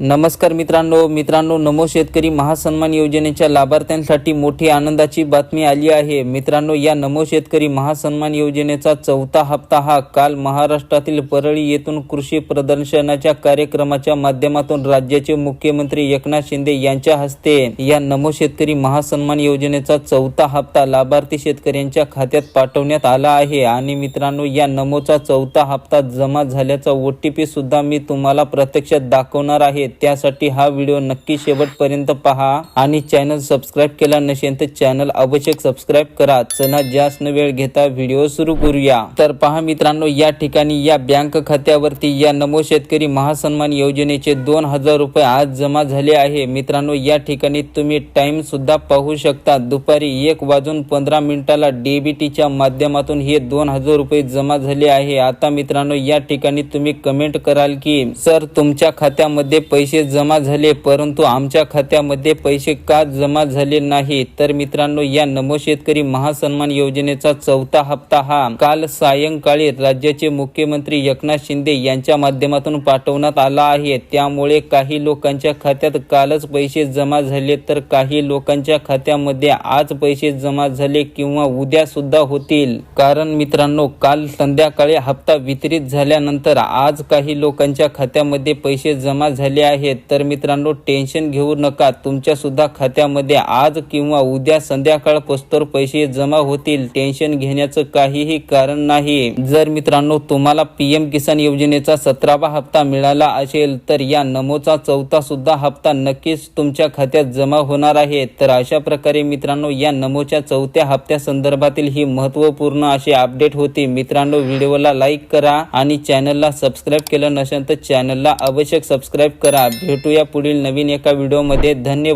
नमस्कार मित्रांनो मित्रांनो नमो शेतकरी महासन्मान योजनेच्या लाभार्थ्यांसाठी मोठी आनंदाची बातमी आली आहे. मित्रांनो या नमो शेतकरी महासन्मान योजनेचा चौथा हप्ता हा काल महाराष्ट्रातील परळी येथून कृषी प्रदर्शनाच्या कार्यक्रमाच्या माध्यमातून राज्याचे मुख्यमंत्री एकनाथ शिंदे यांच्या हस्ते या नमो शेतकरी महासन्मान योजनेचा चौथा हप्ता लाभार्थी शेतकऱ्यांच्या खात्यात पाठवण्यात आला आहे. आणि मित्रांनो या नमोचा चौथा हप्ता जमा झाल्याचा ओ टी पी सुद्धा मी तुम्हाला प्रत्यक्षात दाखवणार आहे. त्यासाठी हा व्हिडिओ नक्की शेवटपर्यंत पहा आणि चॅनल सबस्क्राईब केला नसेल तर चॅनल आवश्यक सबस्क्राईब करा. चला जास्त वेळ घेता व्हिडिओ सुरू करूया. तर पहा मित्रांनो या ठिकाणी या बँक खात्यावरती या नमो शेतकरी महासन्मान योजनेचे दोन हजार रुपये आज जमा झाले आहे. मित्रांनो या ठिकाणी तुम्ही टाइम सुद्धा पाहू शकता. दुपारी एक वाजून पंधरा मिनिटाला डीबीटीच्या माध्यमातून हे दोन हजार रुपये जमा झाले आहे. आता मित्रांनो या ठिकाणी तुम्ही कमेंट कराल की सर तुमच्या खात्यामध्ये पैसे जमा झाले परंतु आमच्या खात्यामध्ये पैसे का जमा झाले नाही? तर मित्रांनो या नमो शेतकरी महासन्मान योजनेचा चौथा हप्ता हा काल सायंकाळी राज्याचे मुख्यमंत्री एकनाथ शिंदे यांच्या माध्यमातून पाठवण्यात आला आहे. त्यामुळे काही लोकांच्या खात्यात कालच पैसे जमा झाले तर काही लोकांच्या खात्यामध्ये आज पैसे जमा झाले किंवा उद्या सुद्धा होतील. कारण मित्रांनो काल संध्याकाळी हप्ता वितरित झाल्यानंतर आज काही लोकांच्या खात्यामध्ये पैसे जमा झाले आहेत. तर मित्रांनो टेन्शन घेऊ नका. तुमच्यासुद्धा खात्यामध्ये आज किंवा उद्या संध्याकाळ पोस्तर पैसे जमा होतील. टेन्शन घेण्याचं काहीही कारण नाही. जर मित्रांनो तुम्हाला पीएम किसान योजनेचा सतरावा हप्ता मिळाला असेल तर या नमोचा चौथा सुद्धा हप्ता नक्कीच तुमच्या खात्यात जमा होणार आहे. तर अशा प्रकारे मित्रांनो या नमोच्या चौथ्या हप्त्या संदर्भातील ही महत्त्वपूर्ण अशी अपडेट होती. मित्रांनो व्हिडिओला लाईक करा आणि चॅनलला सबस्क्राईब केलं नसेल तर चॅनलला आवश्यक सबस्क्राईब करा. भेटूया पुढील नवीन एका व्हिडिओमध्ये. धन्यवाद.